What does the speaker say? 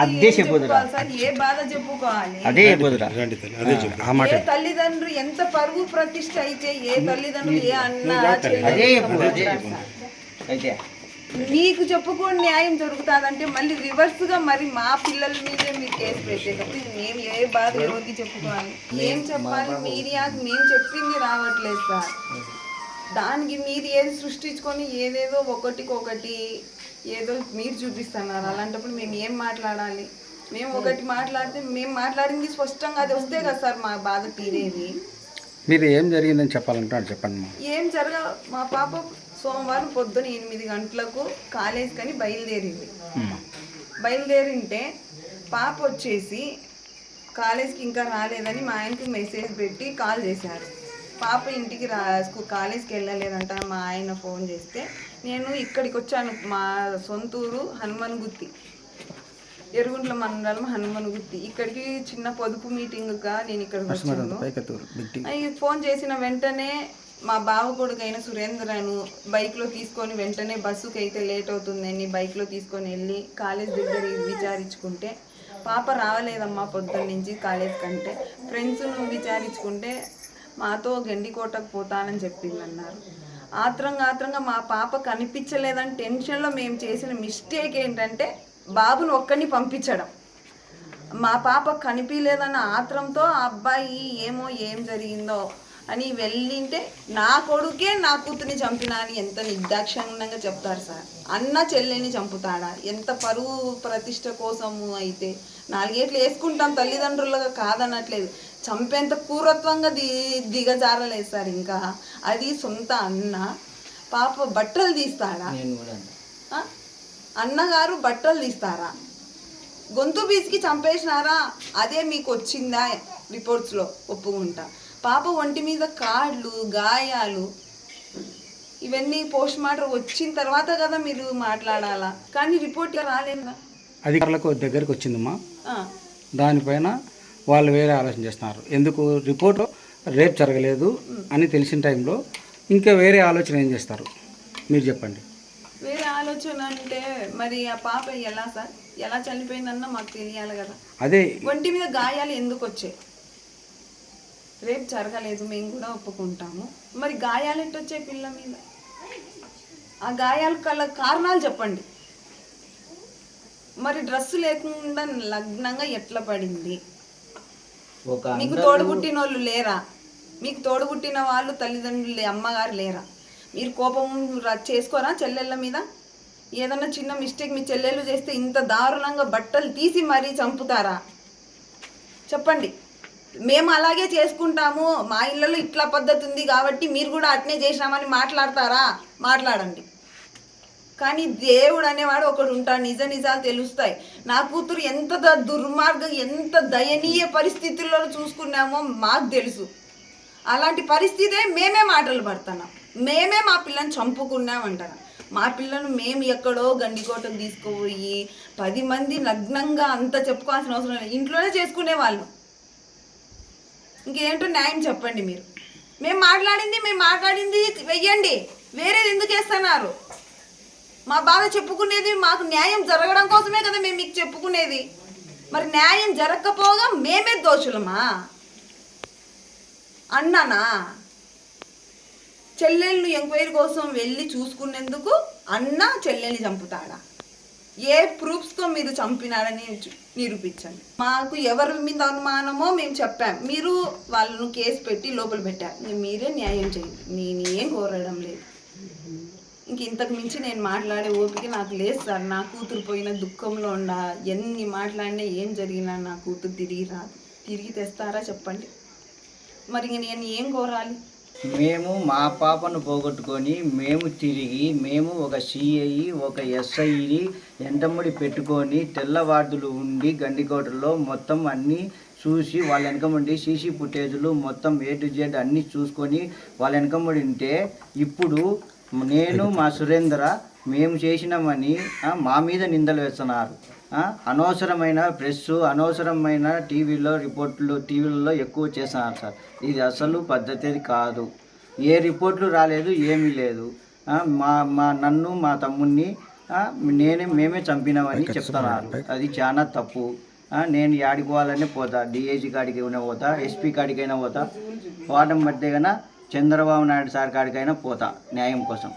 అదే చెప్పుదురా ఏ బాధ చెప్పుకోవాలి? అదే చెప్పుదురా ఆ మాట ఏ తల్లిదండ్రులు ఎంత పరువు ప్రతిష్ట అయితే ఏ తల్లిదండ్రులు ఏ అన్న అదే అయితే. మీకు చెప్పుకోని న్యాయం జరుగుతుందంటే మళ్ళీ రివర్స్గా మరి మా పిల్లల మీదే మీరు కేసు పెట్టేటప్పుడు ఇది మేము ఏ బాధ ఎవరికి చెప్పుకోవాలి? ఏం చెప్పాలి? మీడియాకి మేము చెప్పింది రావట్లేదు సార్. దానికి మీరు ఏది సృష్టించుకొని ఏదేదో ఒకటికొకటి ఏదో మీరు చూపిస్తున్నారు. అలాంటప్పుడు మేము ఏం మాట్లాడాలి? మేము ఒకటి మాట్లాడితే మేము మాట్లాడింది స్పష్టంగా అది వస్తే కదా సార్ మా బాధ తీరేది. మీరు ఏం జరిగిందని చెప్పాలంటున్నారు? చెప్పండి మా. ఏం జరగ మా పాప సోమవారం పొద్దున ఎనిమిది గంటలకు కాలేజ్ కని బయలుదేరింది బయలుదేరింటే పాప వచ్చేసి కాలేజ్కి ఇంకా రాలేదని మా ఆయనకి మెసేజ్ పెట్టి కాల్ చేశారు. పాప ఇంటికి రా స్కూ కాలేజ్కి వెళ్ళలేదంట మా ఆయన ఫోన్ చేస్తే నేను ఇక్కడికి వచ్చాను మా సొంతూరు హనుమన్ గుత్తి ఎరుగుంట్ల మండలం హనుమన్ గుత్తి ఇక్కడికి చిన్న పొదుపు మీటింగ్గా నేను ఇక్కడికి వచ్చాను. ఫోన్ చేసిన వెంటనే మా బావ కొడుకైన సురేంద్రను బైక్లో తీసుకొని వెంటనే బస్సుకి అయితే లేట్ అవుతుందని బైక్లో తీసుకొని వెళ్ళి కాలేజ్ దగ్గర విచారించుకుంటే పాప రావలేదమ్మా పొద్దున్న నుంచి కాలేజ్ కంటే. ఫ్రెండ్స్ను విచారించుకుంటే మాతో గండికోటకు పోతానని చెప్పింది అన్నారు ఆత్రంగా ఆత్రంగా మా పాప కనిపించలేదని టెన్షన్లో మేము చేసిన మిస్టేక్ ఏంటంటే బాబును ఒక్కడిని పంపించడం. మా పాప కనిపించలేదన్న ఆత్రంతో ఆ అబ్బాయి ఏమో ఏం జరిగిందో అని వెళ్ళింటే నా కొడుకే నా కూతుర్ని చంపినా అని ఎంత నిర్దాక్షిణ్యంగా చెప్తారు సార్. అన్న చెల్లెని చంపుతాడా? ఎంత పరువు ప్రతిష్ట కోసము అయితే? నాలుగేట్లు వేసుకుంటాం తల్లిదండ్రులుగా కాదనట్లేదు. చంపేంత క్రూరత్వంగా ది దిగజారలేదు సార్ ఇంకా. అది సొంత అన్న. పాప బట్టలు తీస్తాడా? అన్నగారు బట్టలు తీస్తారా? గొంతు బీసికి చంపేసినారా? అదే మీకు వచ్చిందా? రిపోర్ట్స్లో ఒప్పుకుంటా. పాప ఒంటి మీద కాళ్ళు గాయాలు ఇవన్నీ పోస్ట్ మార్టం వచ్చిన తర్వాత కదా మీరు మాట్లాడాలా? కానీ రిపోర్ట్ రాలేదా అధికారులకు దగ్గరికి వచ్చిందమ్మా. దానిపైన వాళ్ళు వేరే ఆలోచన చేస్తున్నారు. ఎందుకు? రిపోర్ట్ రేపు జరగలేదు అని తెలిసిన టైంలో ఇంకా వేరే ఆలోచన ఏం చేస్తారు? మీరు చెప్పండి. వేరే ఆలోచన అంటే మరి ఆ పాప ఎలా సార్? ఎలా చనిపోయిందన్న మాకు తెలియాలి కదా. అదే ఒంటి మీద గాయాలు ఎందుకు వచ్చాయి? రేపు జరగలేదు మేము కూడా ఒప్పుకుంటాము. మరి గాయాలు ఎట్టు వచ్చాయి పిల్ల మీద? ఆ గాయాలు కల కారణాలు చెప్పండి. మరి డ్రెస్ లేకుండా లగ్నంగా ఎట్లా పడింది? మీకు తోడుబుట్టిన వాళ్ళు లేరా? మీకు తోడుబుట్టిన వాళ్ళు తల్లిదండ్రులు అమ్మగారు లేరా? మీరు కోపం చేసుకోరా చెల్లెళ్ళ మీద? ఏదన్నా చిన్న మిస్టేక్ మీ చెల్లెళ్ళు చేస్తే ఇంత దారుణంగా బట్టలు తీసి మరీ చంపుతారా? చెప్పండి. మేము అలాగే చేసుకుంటాము. మా ఇళ్ళలో ఇట్లా పద్ధతి ఉంది కాబట్టి మీరు కూడా అట్నే చేసినామని మాట్లాడతారా? మాట్లాడండి. కానీ దేవుడు అనేవాడు ఒకడు ఉంటాడు. నిజ నిజాలు తెలుస్తాయి. నా కూతురు ఎంత దుర్మార్గం ఎంత దయనీయ పరిస్థితుల్లో చూసుకున్నామో మాకు తెలుసు. అలాంటి పరిస్థితే మేమే మాటలు పడుతున్నాం. మేమే మా పిల్లని చంపుకున్నామంటున్నాం మా పిల్లను మేము ఎక్కడో గండికోటకు తీసుకుపోయి పది మంది నగ్నంగా అంత చెప్పుకోవాల్సిన అవసరం లేదు. ఇంట్లోనే చేసుకునే వాళ్ళు ఇంకేంటో న్యాయం చెప్పండి మీరు. మేము మాట్లాడింది మేము మాట్లాడింది వెయ్యండి. వేరేది ఎందుకు వేస్తున్నారు? మా బాధ చెప్పుకునేది మాకు న్యాయం జరగడం కోసమే కదా మేము మీకు చెప్పుకునేది. మరి న్యాయం జరగకపోగా మేమే దోషులమా? అన్నానా? చెల్లెళ్ళు ఎంక్వైరీ కోసం వెళ్ళి చూసుకునేందుకు అన్న చెల్లెల్ని చంపుతాడా? ఏ ప్రూఫ్స్తో మీరు చంపినారని నిరూపించండి. మాకు ఎవరి మీద అనుమానమో మేము చెప్పాం. మీరు వాళ్ళను కేసు పెట్టి లోపల పెట్టారు. మీరే న్యాయం చేయండి. నేను ఏం కోరడం లేదు. ఇంక ఇంతకు మించి నేను మాట్లాడే ఓపిక నాకు లేదు సార్. నా కూతురు పోయిన దుఃఖంలో ఉండ ఎన్ని మాట్లాడినా ఏం జరిగినా నా కూతురు తిరిగి రాదు. తిరిగి తెస్తారా చెప్పండి. మరి ఇంక నేను ఏం కోరాలి? మేము మా పాపను పోగొట్టుకొని మేము తిరిగి మేము ఒక సిఐ ఒక ఎస్ఐని ఎంటముడి పెట్టుకొని తెల్లవార్డులు ఉండి గండికోటలో మొత్తం అన్నీ చూసి వాళ్ళ వెనకముండి సీసీ ఫుటేజ్లు మొత్తం ఏ టు జెడ్ అన్నీ చూసుకొని వాళ్ళ వెనకముడి ఉంటే ఇప్పుడు నేను మా సురేంద్ర మేము చేసినామని మా మీద నిందలు వేస్తున్నారు. అనవసరమైన ప్రెస్ అనవసరమైన టీవీలో రిపోర్ట్లు టీవీలలో ఎక్కువ చేస్తున్నారు సార్. ఇది అసలు పద్ధతి కాదు. ఏ రిపోర్ట్లు రాలేదు ఏమీ లేదు. మా మా నన్ను మా తమ్ముడిని ఆ, నేనే మేమే చంపినామని చెప్తున్నారు. అది చాలా తప్పు. నేను యాడికి పోవాలనే పోతా. డిఏజీ కాడికి అయినా పోతా ఎస్పీ కాడికైనా పోతా. వాటం బట్టి కన్నా చంద్రబాబు నాయుడు సార్ కాడికైనా పోతా న్యాయం కోసం.